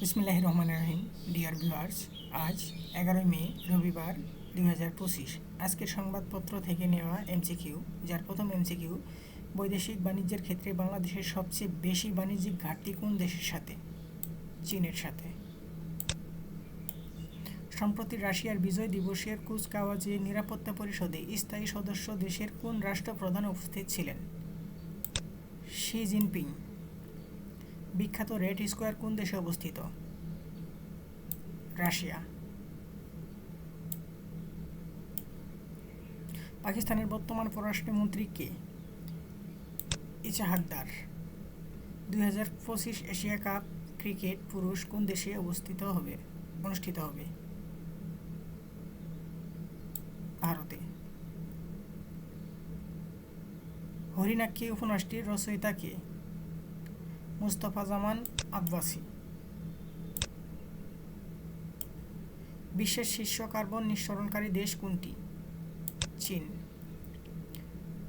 বিসমিল্লাহ রহমান রহিম, dear viewers, আজ এগারোই মে, রবিবার দুই হাজার পঁচিশ। আজকের সংবাদপত্র থেকে নেওয়া এমসিকিউ যার প্রথম এমসিকিউ বৈদেশিক বাণিজ্যের ক্ষেত্রে বাংলাদেশের সবচেয়ে বেশি বাণিজ্যিক ঘাটতি কোন দেশের সাথে? চীনের সাথে। সম্প্রতি রাশিয়ার বিজয় দিবসের কুচকাওয়াজে নিরাপত্তা পরিষদে স্থায়ী সদস্য দেশের কোন রাষ্ট্রপ্রধান উপস্থিত ছিলেন? Xi Jinping. বিখ্যাত রেড স্কোয়ার কোন দেশে অবস্থিত? রাশিয়া। পাকিস্তানের বর্তমান পররাষ্ট্রমন্ত্রী কে? ইচাহাকদার দুই হাজার পঁচিশ এশিয়া কাপ ক্রিকেট পুরুষ কোন দেশে অবস্থিত হবে, অনুষ্ঠিত হবে? ভারতে। হরিণাক্ষী উপন্যাসটির রচয়িতা কে? মুস্তফা জামান আব্বাসি। বিশ্বের শীর্ষ কার্বন নিঃসরণকারী দেশ কোনটি? চীন।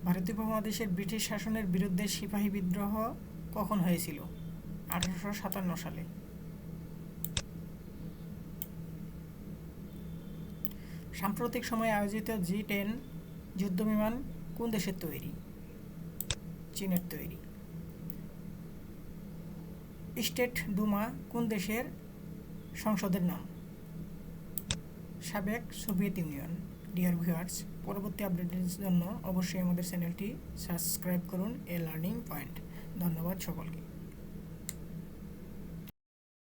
ভারতীয় উপমহাদেশের ব্রিটিশ শাসনের বিরুদ্ধে সিপাহী বিদ্রোহ কখন হয়েছিল? আঠারোশো সাতান্ন সালে। সাম্প্রতিক সময়ে আয়োজিত জি টেন যুদ্ধবিমান কোন দেশের তৈরি? চীনের তৈরি। স্টেট ডুমা কোন দেশের সংসদের নাম? সাবেক সোভিয়েত ইউনিয়ন। ডিয়ার ভিউয়ার্স পরবর্তী আপডেটের জন্য অবশ্যই আমাদের চ্যানেলটি সাবস্ক্রাইব করুন, এ লার্নিং পয়েন্ট। ধন্যবাদ সকলকে।